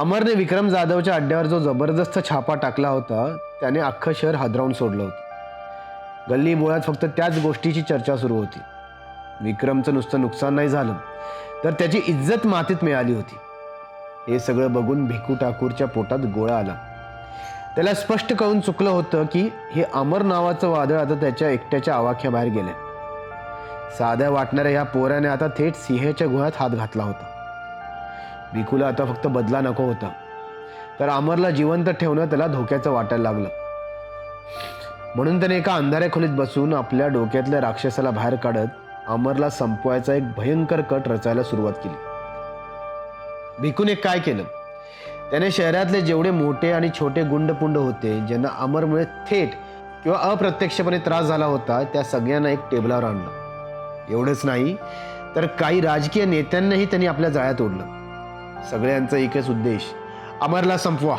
अमरने विक्रम जाधवच्या अड्ड्यावर जो जबरदस्त छापा टाकला होता त्याने अख्खं शहर हादरावून सोडलं होतं. गल्ली बोळात फक्त त्याच गोष्टीची चर्चा सुरू होती. विक्रमचं नुसतं नुकसान नाही झालं तर त्याची इज्जत मातीत मिळाली होती. हे सगळं बघून भिकू ठाकूरच्या पोटात गोळा आला. त्याला स्पष्ट कळून चुकलं होतं की हे अमर नावाचं वादळ आता त्याच्या एकट्याच्या आवाख्याबाहेर गेलं साध्या वाटणाऱ्या ह्या पोऱ्याने आता थेट सिंहाच्या गुहात हात घातला होता. भिकूला आता फक्त बदला नको होता. तर अमरला जिवंत ठेवणं त्याला धोक्याचं वाटायला लागलं. म्हणून त्याने एका अंधाऱ्या खोलीत बसून आपल्या डोक्यातल्या राक्षसाला बाहेर काढत अमरला संपवायचा एक भयंकर कट रचायला सुरुवात केली. भिकूने काय केलं? त्याने शहरातले जेवढे मोठे आणि छोटे गुंडपुंड होते ज्यांना अमरमुळे थेट किंवा अप्रत्यक्षपणे त्रास झाला होता त्या सगळ्यांना एक टेबलावर आणलं. एवढंच नाही तर काही राजकीय नेत्यांनाही त्यांनी आपल्या जाळ्यात ओढलं. सगळ्यांचा एकच उद्देश. अमरला संपवा.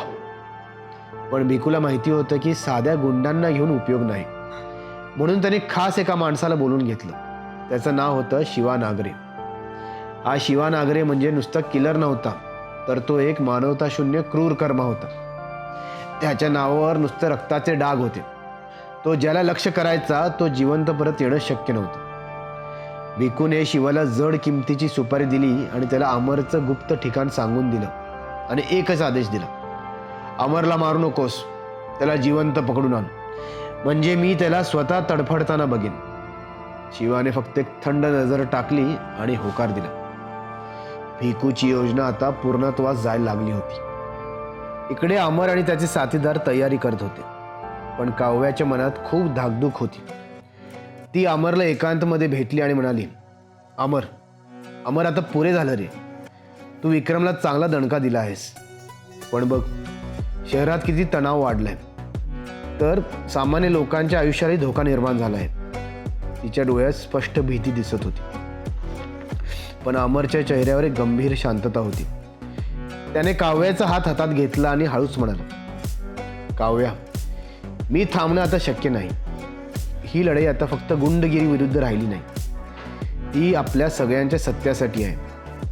पण भिकूला माहिती होतं की साध्या गुंडांना घेऊन उपयोग नाही. म्हणून त्याने खास एका माणसाला बोलून घेतलं. त्याचं नाव होतं शिवा नागरे. हा शिवा नागरे म्हणजे नुसता किलर नव्हता तर तो एक मानवताशून्य क्रूर कर्मा होता. त्याच्या नावावर नुसतं रक्ताचे डाग होते. तो ज्याला लक्ष करायचा तो जिवंत परत येणं शक्य नव्हतं. भिकूने शिवाला जड किमतीची सुपारी दिली आणि त्याला अमरचं गुप्त ठिकाण सांगून दिलं. आणि एकच आदेश दिला. अमरला मारू नकोस. त्याला जिवंत पकडून आण. म्हणजे मी त्याला स्वतः तडफडताना बघेन. शिवाने फक्त एक थंड नजर टाकली आणि होकार दिला. भिकूची योजना आता पूर्णत्वास जायला लागली होती. इकडे अमर आणि त्याचे साथीदार तयारी करत होते. पण काव्याच्या मनात खूप धाकधूक होती. ती अमरला एकांतमध्ये भेटली आणि म्हणाली अमर अमर आता पुरे झालं रे. तू विक्रमला चांगला दणका दिला आहेस. पण बघ शहरात किती तणाव वाढलाय. तर सामान्य लोकांच्या आयुष्यालाही धोका निर्माण झाला आहे तिच्या डोळ्यात स्पष्ट भीती दिसत होती. पण अमरच्या चेहऱ्यावर एक गंभीर शांतता होती. त्याने काव्याचा हात हातात घेतला आणि हळूच म्हणाला काव्या मी थांबणं आता शक्य नाही. ही लढाई आता फक्त गुंडगिरी विरुद्ध राहिली नाही. ती आपल्या सगळ्यांच्या सत्यासाठी आहे.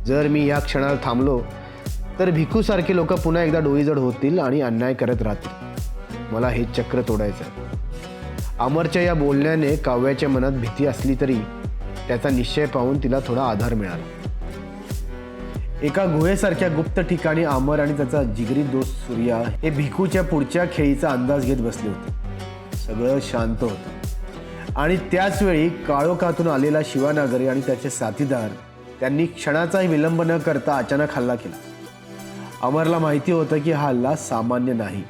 जर मी या क्षणाला थांबलो तर भिकूसारखे लोक पुन्हा एकदा डोईजड होतील आणि अन्याय करत राहतील. मला हे चक्र तोडायचं आहे. अमरच्या या बोलण्याने काव्याच्या मनात भीती असली तरी त्याचा निश्चय पाहून तिला थोडा आधार मिळाला. एका गुहेसारख्या गुप्त ठिकाणी अमर आणि त्याचा जिगरी दोस्त सूर्या हे भिकूच्या पुढच्या खेळीचा अंदाज घेत बसले होते. सगळं शांत होतं. आणि त्याचवेळी काळोखातून आलेला शिवानागरे आणि त्याचे साथीदार त्यांनी क्षणाचाही विलंब न करता अचानक हल्ला केला. अमरला माहिती होतं की हा हल्ला सामान्य नाही.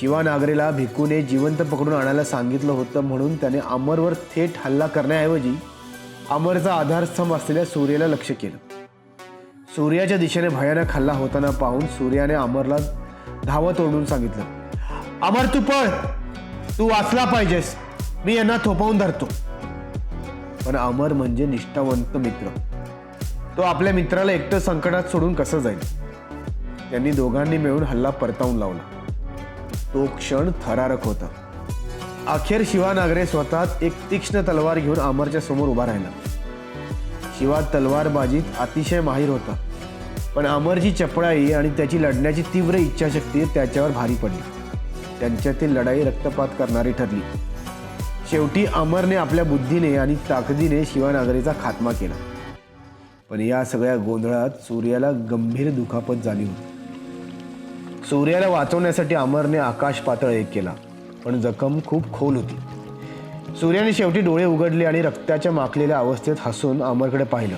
शिवानागरेला भिकूने जिवंत पकडून आणायला सांगितलं होतं म्हणून त्याने अमरवर थेट हल्ला करण्याऐवजी अमरचा आधारस्तंभ असलेल्या सूर्याला लक्ष केलं. सूर्याच्या दिशेने भयानक हल्ला होताना पाहून सूर्याने अमरला धावत ओढून सांगितलं अमर तू पळ. तू वाचला पाहिजेस. मी यांना थोपवून धरतो. पण अमर म्हणजे निष्ठावंत मित्र. तो आपल्या मित्राला एकटं संकटात सोडून कसं जाईल? त्यांनी दोघांनी मिळून हल्ला परतावून लावला. तो क्षण थरारक होता. अखेर शिवा नागरे स्वतःच एक तीक्ष्ण तलवार घेऊन अमरच्या समोर उभा राहिला. शिवा तलवारबाजीत अतिशय माहीर होता. पण अमरची चपळाई आणि त्याची लढण्याची तीव्र इच्छाशक्ती त्याच्यावर भारी पडली. त्यांच्यातील लढाई रक्तपात करणारी ठरली. शेवटी अमरने आपल्या बुद्धीने आणि ताकदीने शिवानागरीचा खात्मा केला. पण या सगळ्या गोंधळात सूर्याला गंभीर दुखापत झाली होती. सूर्याला वाचवण्यासाठी अमरने आकाश पातळ एक केला पण जखम खूप खोल होती. सूर्याने शेवटी डोळे उघडले आणि रक्ताच्या माखलेल्या अवस्थेत हसून अमरकडे पाहिलं.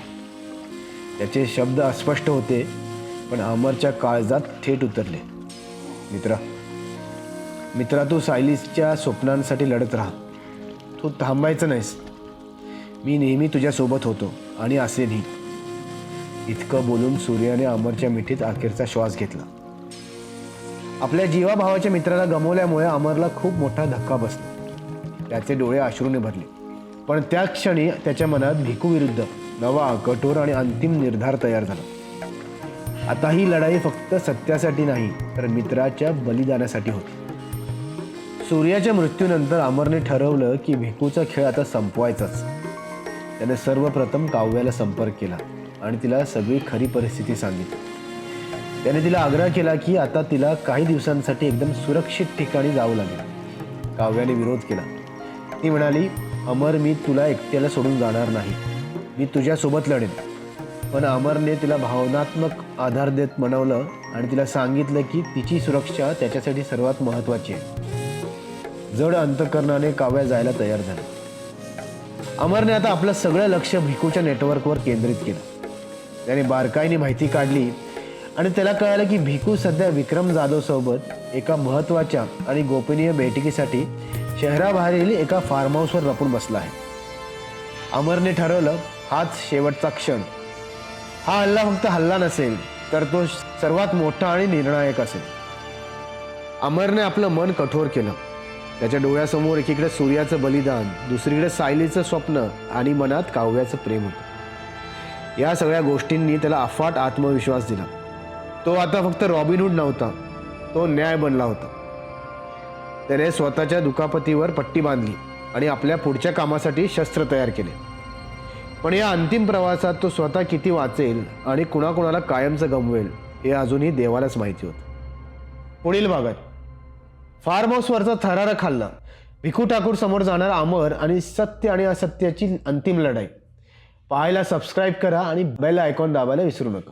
त्याचे शब्द अस्पष्ट होते पण अमरच्या काळजात थेट उतरले. मित्रा मित्रा तू सायलीसच्या स्वप्नांसाठी लढत राहा. तू थांबायचं नाहीस. मी नेहमी तुझ्यासोबत होतो आणि असेलही इतकं बोलून सूर्याने अमरच्या मिठीत अखेरचा श्वास घेतला. आपल्या जीवाभावाच्या मित्राला गमवल्यामुळे अमरला खूप मोठा धक्का बसला. त्याचे डोळे अश्रूने भरले. पण त्या क्षणी त्याच्या मनात भिकूविरुद्ध नवा कठोर आणि अंतिम निर्धार तयार झाला. आता ही लढाई फक्त सत्यासाठी नाही तर मित्राच्या बलिदानासाठी होती. सूर्याच्या मृत्यूनंतर अमरने ठरवलं की भिकूचा खेळ आता संपवायचाच. त्याने सर्वप्रथम काव्याला संपर्क केला आणि तिला सगळी खरी परिस्थिती सांगितली. त्याने तिला आग्रह केला की आता तिला काही दिवसांसाठी एकदम सुरक्षित ठिकाणी जावं लागेल. काव्याने विरोध केला. ती म्हणाली अमर मी तुला एकट्याला सोडून जाणार नाही. मी तुझ्यासोबत लढेन. पण अमरने तिला भावनात्मक आधार देत म्हणवलं आणि तिला सांगितलं की तिची सुरक्षा त्याच्यासाठी सर्वात महत्त्वाची आहे. जड अंतकरणाने काव्या जायला तयार झाली अमरने आता आपलं सगळं लक्ष भिकूच्या नेटवर्कवर केंद्रित केलं. त्याने बारकाईने माहिती काढली आणि त्याला कळालं की भिकू सध्या विक्रम जाधव सोबत एका महत्त्वाच्या आणि गोपनीय बैठकीसाठी शहराबाहेरील एका फार्म हाऊसवर लपून बसला आहे. अमरने ठरवलं हाच शेवटचा क्षण. हा हल्ला फक्त हल्ला नसेल तर तो सर्वात मोठा आणि निर्णायक असेल. अमरने आपलं मन कठोर केलं. त्याच्या डोळ्यासमोर एकीकडे सूर्याचं बलिदान दुसरीकडे सायलीचं स्वप्न आणि मनात काव्याचं प्रेम होतं. या सगळ्या गोष्टींनी त्याला अफाट आत्मविश्वास दिला. तो आता फक्त रॉबिनहूड नव्हता तो न्याय बनला होता. त्याने स्वतःच्या दुखापतीवर पट्टी बांधली आणि आपल्या पुढच्या कामासाठी शस्त्र तयार केले. पण या अंतिम प्रवासात तो स्वतः किती वाचेल आणि कुणाकुणाला कायमचं गमवेल हे अजूनही देवालाच माहिती होतं. पुढील भागात. फार्म हाऊसवरचा थरारा खाल्ला. भिकू ठाकूर समोर जाणारा अमर आणि सत्य आणि असत्याची अंतिम लढाई. पाहायला सबस्क्राईब करा आणि बेल आयकॉन दाबायला विसरू नका.